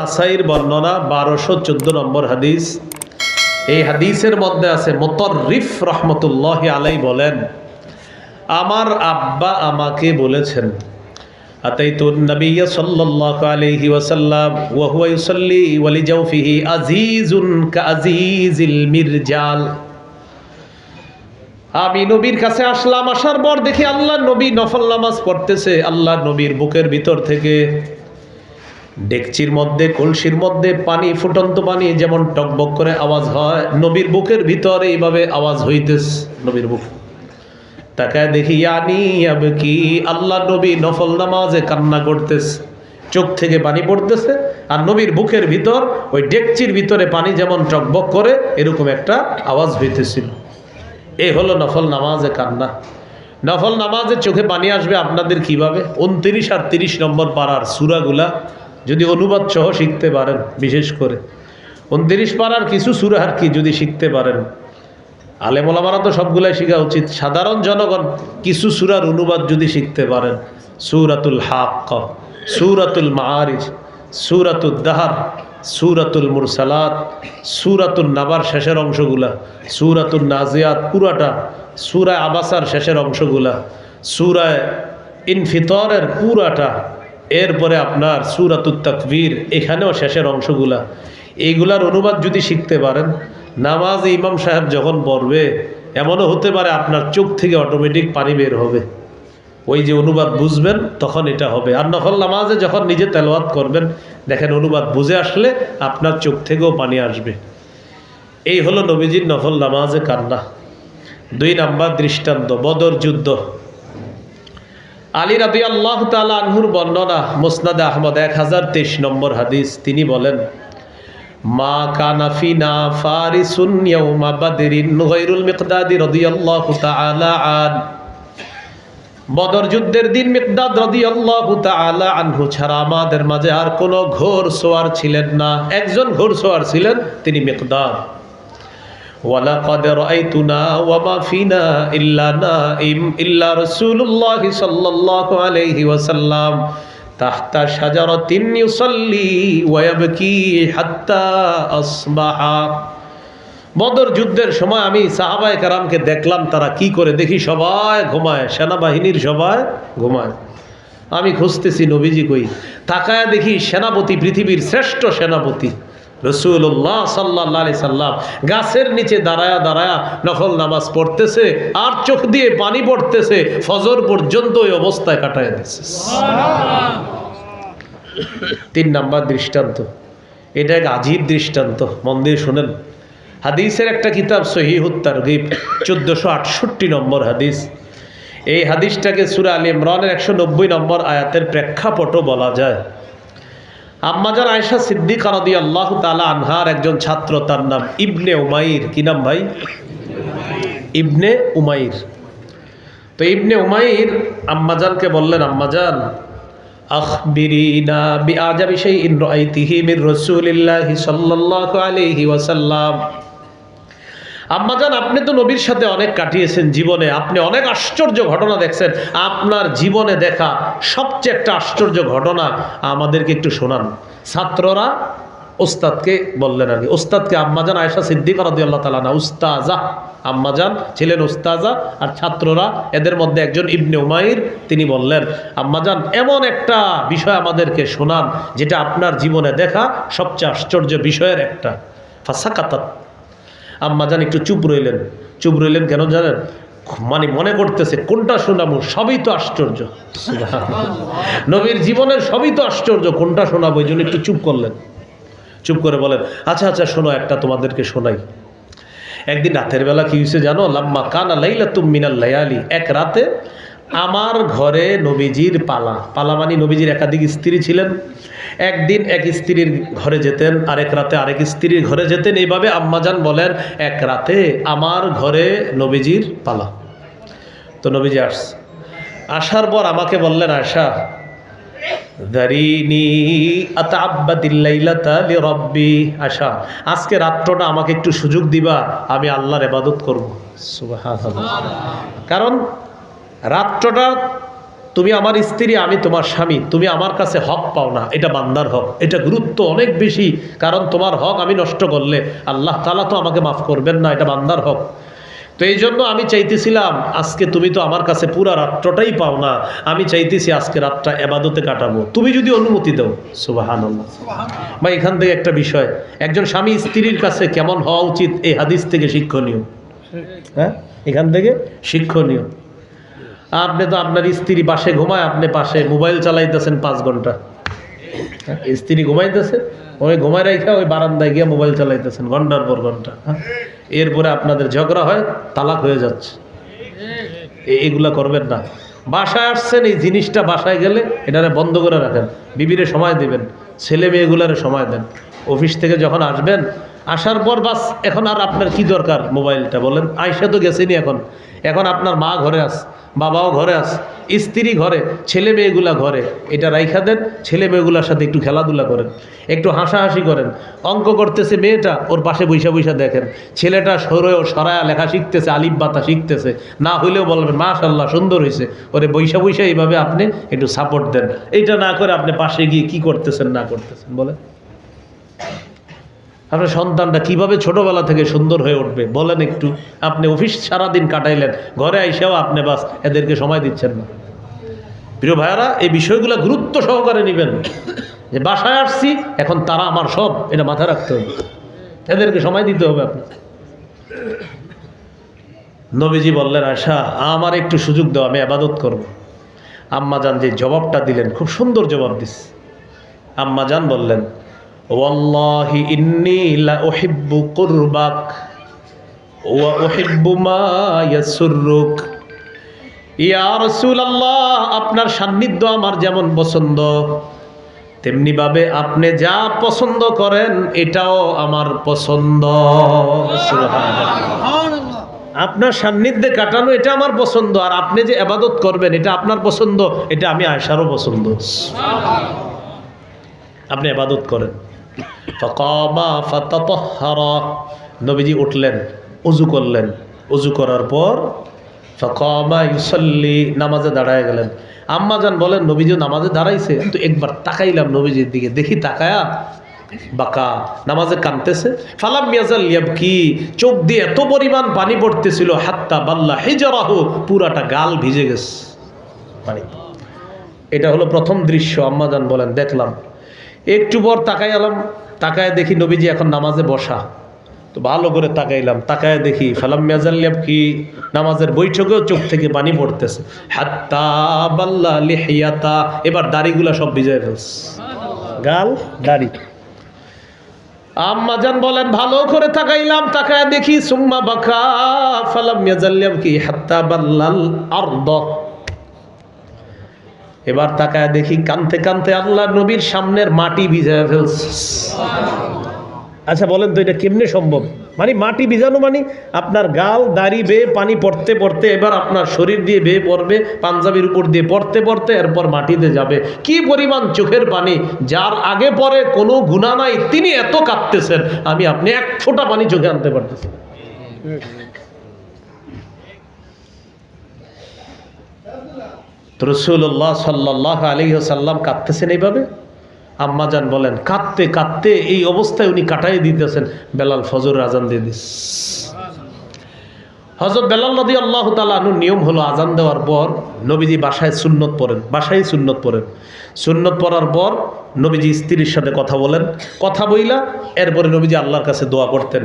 নাসাইর বর্ণনা বারোশো চোদ্দ নম্বর হাদিস। এই হাদিসের মধ্যে আছে মোতরিফ রহমতুল্লাহ আলাই বলেন, আমার আব্বা আমাকে বলেছেন, আতাইতুন নবিয়া সাল্লাল্লাহু আলাইহি ওয়াসাল্লাম, ওয়া হুয়া ইউসাল্লি ওয়া লিজাউফিহি আজিজুন আমি নবীর কাছে আসলাম, আসার পর দেখি আল্লাহ নবী নফল নামাজ পড়তেছে, আল্লাহ নবীর বুকের ভিতর থেকে ডেকচির মধ্যে, কলসির মধ্যে পানি, ফুটন্ত পানি যেমন টকবক করে আওয়াজ হয়, নবীর বুকের ভিতরে এইভাবে আওয়াজ হইতেছে নবীর বুক। তাকায় দেখি, ইয়ানি কি? আল্লাহ নবী নফল নামাজে কান্না করতেছে। চোখ থেকে পানি পড়তেছে আর নবীর বুকের ভিতর, ওই ডেকচির ভিতরে পানি যেমন টকবক করে, এরকম একটা আওয়াজ হইতেছিল। এই হলো নফল নামাজে কান্না। নফল নামাজে চোখে পানি আসবে আপনাদের কীভাবে? উনত্রিশ আর তিরিশ নম্বর পাড়ার সুরাগুলা যদি অনুবাদ সহ শিখতে পারেন, বিশেষ করে। উনত্রিশ পাড়ার কিছু সুরা আর কি যদি শিখতে পারেন। আলেমোলামারা তো সবগুলাই শেখা উচিত। সাধারণ জনগণ কিছু সুরার অনুবাদ যদি শিখতে পারেন, সুরাতুল হাক সুরাতুল মারিজ সুরাতুল দাহার, সুরাতুল মুরসালাত সুরাতুল নাবার শেষের অংশগুলা সুরাতুল নাজিয়াত পুরাটা, সুরায় আবাসার শেষের অংশগুলা, সুরায় ইনফিতরের পুরাটা এরপরে আপনার সুরাতুল তাকবীর, এখানেও শেষের অংশগুলা। এইগুলার অনুবাদ যদি শিখতে পারেন, নামাজ ইমাম সাহেব যখন পড়বে, এমনও হতে পারে আপনার চোখ থেকে অটোমেটিক পানি বের হবে। ওই যে অনুবাদ বুঝবেন, তখন এটা হবে। আর নফল নামাজে যখন নিজে তেলাওয়াত করবেন, দেখেন অনুবাদ বুঝে আসলে আপনার চোখ থেকেও পানি আসবে। এই হলো নবীজির নফল নামাজে কান্না। দুই নাম্বার দৃষ্টান্ত, বদর যুদ্ধ। আলী রাবি আল্লাহ তালা আনহুর বর্ণনা, মোসনাদ আহমদ এক হাজার তেইশ নম্বর হাদিস। তিনি বলেন, মা কানাফিনা ফারিসুন ইয়াউমা বাদরিন গায়রুল মিকদাদি রাদিয়াল্লাহু তাআলা আন। বদর যুদ্ধের দিন মিকদাদ রাদিয়াল্লাহু তাআলা আনহু ছাড়া আমাদের মাঝে আর কোনো ঘোর সোয়ার ছিলেন না। একজন ঘোর সোয়ার ছিলেন, তিনি মিকদাদ। ولقد رأيتنا وما فينا إلا نائم إلا رسول الله صلى الله عليه وسلم تحت شجرة يصلي ويبكي حتى أصبح বদর যুদ্ধের সময় আমি সাহাবায় কারামকে দেখলাম তারা কি করে দেখি সবাই ঘুমায় সেনাবাহিনীর সবাই ঘুমায় আমি খুঁজতেছি নবীজি কই তাকায় দেখি সেনাপতি পৃথিবীর শ্রেষ্ঠ সেনাপতি রসুল্লাহ সাল্লাহ সাল্লাম গাছের নিচে দাঁড়ায়া দাঁড়ায়া নফল নামাজ পড়তেছে আর চোখ দিয়ে পানি পড়তেছে ফজর পর্যন্ত ওই অবস্থায় কাটায় দিচ্ছে তিন নাম্বার দৃষ্টান্ত। এটা এক আজীব দৃষ্টান্ত মন দিয়ে শোনেন। হাদিসের একটা কিতাব সহিহুত্তার গিব চোদ্দোশো আটষট্টি নম্বর হাদিস। এই হাদিসটাকে সুরা আলী ইমরানের একশো নব্বই নম্বর আয়াতের প্রেক্ষাপটও বলা যায়। আম্মাজান আয়সা সিদ্দিক আরদি আল্লাহ তালা আনহার একজন ছাত্র, তার নাম ইবনে উমাইর। কি নাম ভাই? ইবনে উমাইর। তো ইবনে উমাইর আম্মাজানকে বললেন আম্মাজান আখবিরিনা সেই ইন্দ্র আইতিহি মির রসুলিল্লাহি সাল্লাল্লাহু আলাইহি ওয়াসাল্লাম। আম্মাজান আপনি তো নবীর সাথে অনেক কাটিয়েছেন জীবনে। আপনি অনেক আশ্চর্য ঘটনা দেখছেন। আপনার জীবনে দেখা সবচেয়ে একটা আশ্চর্য ঘটনা আমাদেরকে একটু শোনান। ছাত্ররা ওস্তাদকে বললেন আর কি, ওস্তাদকে আম্মাজান আয়েশা সিদ্দিক তালা না উস্তাজা। আম্মাজান ছিলেন উস্তাজা আর ছাত্ররা এদের মধ্যে একজন ইবনে উমাইর, তিনি বললেন আম্মাজান এমন একটা বিষয় আমাদেরকে শোনান যেটা আপনার জীবনে দেখা সবচেয়ে আশ্চর্য বিষয়ের একটা। ফাঁসাকাতাত আম্মাজান একটু চুপ রইলেন। চুপ রইলেন কেন জানেন? মানে মনে করতেছে কোনটা শোনাবো? সবই তো আশ্চর্য। নবীর জীবনের সবই তো আশ্চর্য কোনটা শোনাবো? এই জন্য একটু চুপ করলেন। চুপ করে বলেন আচ্ছা আচ্ছা শোনো একটা তোমাদেরকে শোনাই। একদিন রাতের বেলা কি হয়েছে জানো? লাম্মা কানা লাইলা তুম মিনাল লায়ালি। এক রাতে আমার ঘরে নবীজির পালা। পালা মানে নবীজির একাধিক স্ত্রী ছিলেন। একদিন এক স্ত্রীর ঘরে যেতেন, আরেক রাতে আরেক স্ত্রীর ঘরে যেতেন। এইভাবে আম্মাজান বলেন, এক রাতে আমার ঘরে নবীজির পালা। তো নবীজি আস আসার পর আমাকে বললেন আশা আশা আজকে রাত্রটা আমাকে একটু সুযোগ দিবা, আমি আল্লাহর ইবাদত করব। কারণ রাত্রটা তুমি আমার স্ত্রী আমি তোমার স্বামী তুমি আমার কাছে হক পাও না এটা বান্দার হক। এটা গুরুত্ব অনেক বেশি কারণ তোমার হক আমি নষ্ট করলে আল্লাহ তালা তো আমাকে মাফ করবেন না এটা বান্দার হক। তো এই জন্য আমি চাইতেছিলাম আজকে তুমি তো আমার কাছে পুরা রাত্রটাই পাও না আমি চাইতেছি আজকে রাতটা এবাদতে কাটাবো। তুমি যদি অনুমতি দাও সুবাহান বা এখান থেকে একটা বিষয় একজন স্বামী স্ত্রীর কাছে কেমন হওয়া উচিত এই হাদিস থেকে শিক্ষণীয়। হ্যাঁ? এখান থেকে শিক্ষণীয়। আপনি তো আপনার স্ত্রী পাশে ঘুমায় আপনি পাশে মোবাইল চালাইতেছেন পাঁচ ঘণ্টা। হ্যাঁ, স্ত্রী ঘুমাইতেছে ওই ঘুমাই রেখে ওই বারান্দায় গিয়ে মোবাইল চালাইতেছেন ঘণ্টার পর ঘণ্টা হ্যাঁ? এরপরে আপনাদের ঝগড়া হয় তালাক হয়ে যাচ্ছে। এগুলা করবেন না। বাসায় আসছেন এই জিনিসটা বাসায় গেলে এটারে বন্ধ করে রাখেন। বিবিরে সময় দিবেন ছেলে মেয়েগুলারে সময় দেন। অফিস থেকে যখন আসবেন আসার পর বাস এখন আর আপনার কি দরকার মোবাইলটা বলেন? আইসা তো গেছেনি এখন। এখন আপনার মা ঘরে আস বাবাও ঘরে আস স্ত্রী ঘরে, ছেলে মেয়েগুলা ঘরে। এটা রাইখা দেন, ছেলে মেয়েগুলার সাথে একটু খেলাধুলা করেন, একটু হাসাহাসি করেন। অঙ্ক করতেছে মেয়েটা, ওর পাশে বৈশা বৈশা দেখেন। ছেলেটা সরেও সরায়া লেখা শিখতেছে, আলিফ বাতা শিখতেছে। না হইলেও বলবেন মাশাল্লাহ সুন্দর হয়েছে ওরে বৈশা বৈশা এইভাবে আপনি একটু সাপোর্ট দেন। এইটা না করে আপনি পাশে গিয়ে কি করতেছেন, না করতেছেন বলে আপনার সন্তানটা কীভাবে ছোটবেলা থেকে সুন্দর হয়ে উঠবে? বলেন একটু। আপনি অফিস সারাদিন কাটাইলেন, ঘরে আইসাও আপনি বাস, এদেরকে সময় দিচ্ছেন না। প্রিয় ভাইয়ারা, এই বিষয়গুলো গুরুত্ব সহকারে নেবেন। যে বাসায় আসছি, এখন তারা আমার সব, এটা মাথায় রাখতে হবে। এদেরকে সময় দিতে হবে আপনার নবীজি বললেন আশা আমার একটু সুযোগ দাও, আমি আবাদত করব। আম্মা জান যে জবাবটা দিলেন, খুব সুন্দর জবাব দিস। আম্মা জান বললেন ওয়াল্লাহি ইন্নী লা উহিব্বু কুরবাক ওয়া উহিব্বু মা ইয়াসুররুক। ইয়া রাসূলুল্লাহ আপনার সান্নিধ্য আমার যেমন পছন্দ তেমনি ভাবে আপনি যা পছন্দ করেন এটাও আমার পছন্দ। আপনার সান্নিধ্যে কাটানো এটা আমার পছন্দ আর আপনি যে আবাদত করবেন এটা আপনার পছন্দ এটা আমি আয়সারও পছন্দ। আপনি আবাদত করেন। নবীজি উঠলেন অজু করলেন। অজু করার পর ফকামা ইউসাল্লি, নামাজে দাঁড়ায় গেলেন। আম্মা যান বলেন নবীজি নামাজে দাঁড়াইছে তো একবার তাকাইলাম নবীজির দিকে, দেখি তাকায়া বাকা, নামাজে কানতেছে ফালাম মিয়াজাল কি চোখ দিয়ে এত পরিমাণ পানি পড়তেছিল, হাত্তা বাল্লা হেজারাহু, পুরাটা গাল ভিজে গেছে। পানি এটা হলো প্রথম দৃশ্য আম্মাজান বলেন, দেখলাম। একটু পর তাকাই আলাম তাকায় দেখি নবীজি এখন নামাজে বসা। তো ভালো করে তাকাইলাম তাকায় দেখি ফালাম মেজাল্লাম কি নামাজের বৈঠকেও চোখ থেকে পানি পড়তেছে। হাত্তা বাল্লা লিহিয়াতা এবার দাড়িগুলা সব ভিজায় ফেলছে। গাল দাড়ি। আম্মাজান বলেন ভালো করে তাকাইলাম তাকায় দেখি সুম্মা বাকা ফালাম মেজাল্লাম কি হাত্তা বাল্লাল আরদ। এবার তাকায় দেখি কানতে কানতে আল্লাহ নবীর সামনের মাটি ভিজায় ফেলছে। আচ্ছা বলেন তো এটা কেমনে সম্ভব? মানে মাটি ভিজানো মানে আপনার গাল, দাড়ি বেয়ে পানি পড়তে পড়তে এবার আপনার শরীর দিয়ে বেয়ে পড়বে, পাঞ্জাবির উপর দিয়ে পড়তে পড়তে এরপর মাটিতে যাবে। কি পরিমাণ চোখের পানি? যার আগে পরে কোনো গুণা নাই, তিনি এত কাঁদতেছেন। আমি আপনি এক ফোঁটা পানি চোখে আনতে পারতেছি তো রসুল্লাহ সাল্লাহ আলী সাল্লাম কাঁদতেছেন এইভাবে? আম্মাজান বলেন, কাঁদতে কাঁদতে এই অবস্থায় উনি কাটাই দিতেছেন। বেলাল ফজর আজান দিয়ে দিস। হজরত বেলাল নদী আল্লাহ তালুর নিয়ম হলো আজান দেওয়ার পর নবীজি বাসায় সুন্নত পড়েন, বাসায় সুন্নত পড়েন। সুন্নত পড়ার পর নবীজি স্ত্রীর সাথে কথা বলেন। কথা বইলা এরপরে নবীজি আল্লাহর কাছে দোয়া করতেন।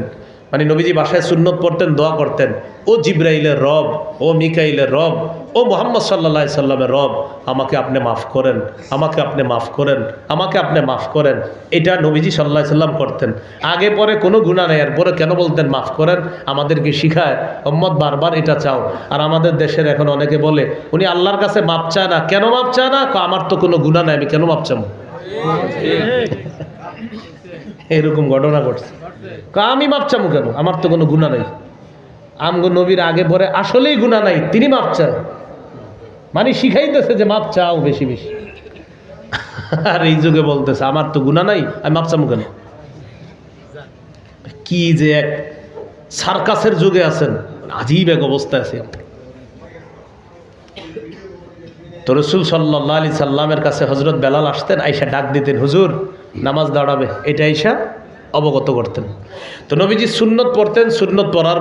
মানে নবীজি বাসায় সুন্নত পড়তেন, দোয়া করতেন। ও জিব্রাইলের রব, ও মিকাইলের রব, ও মোহাম্মদ সাল্লা সাল্লামের রব, আমাকে আপনি মাফ করেন, আমাকে আপনি মাফ করেন, আমাকে আপনি মাফ করেন। এটা নবীজি সাল্লাহ সাল্লাম করতেন। আগে পরে কোনো গুণা নেই এরপরে কেন বলতেন মাফ করেন? আমাদেরকে শিখায় মোহাম্মদ বারবার এটা চাও। আর আমাদের দেশের এখন অনেকে বলে, উনি আল্লাহর কাছে মাপ চায় না। কেন মাপ চায় না? আমার তো কোনো গুণা নেই, আমি কেন মাপ চাবো? এরকম ঘটনা ঘটছে। আমি মাপ কেন? আমার তো কোনো গুণা নেই। আমগো নবীর আগে পরে আসলেই গুণা নাই, তিনি মাপ চায় মানে শিখাইতেছে যে মাপ চাও বেশি বেশি। আর এই যুগে বলতেছে, আমার তো গুণা নাই, আমি মাপ চাবো কেন? কি যে এক সার্কাসের যুগে আছেন, আজীব এক অবস্থায় আছে। তো রসুল সাল্লাহ আলি সাল্লামের কাছে হজরত বেলাল আসতেন আইসা ডাক দিতেন, হুজুর নামাজ দাঁড়াবে এটা ইসা অবগত করতেন। তো নবীজি সুন্নত পড়তেন সুন্নত পড়ার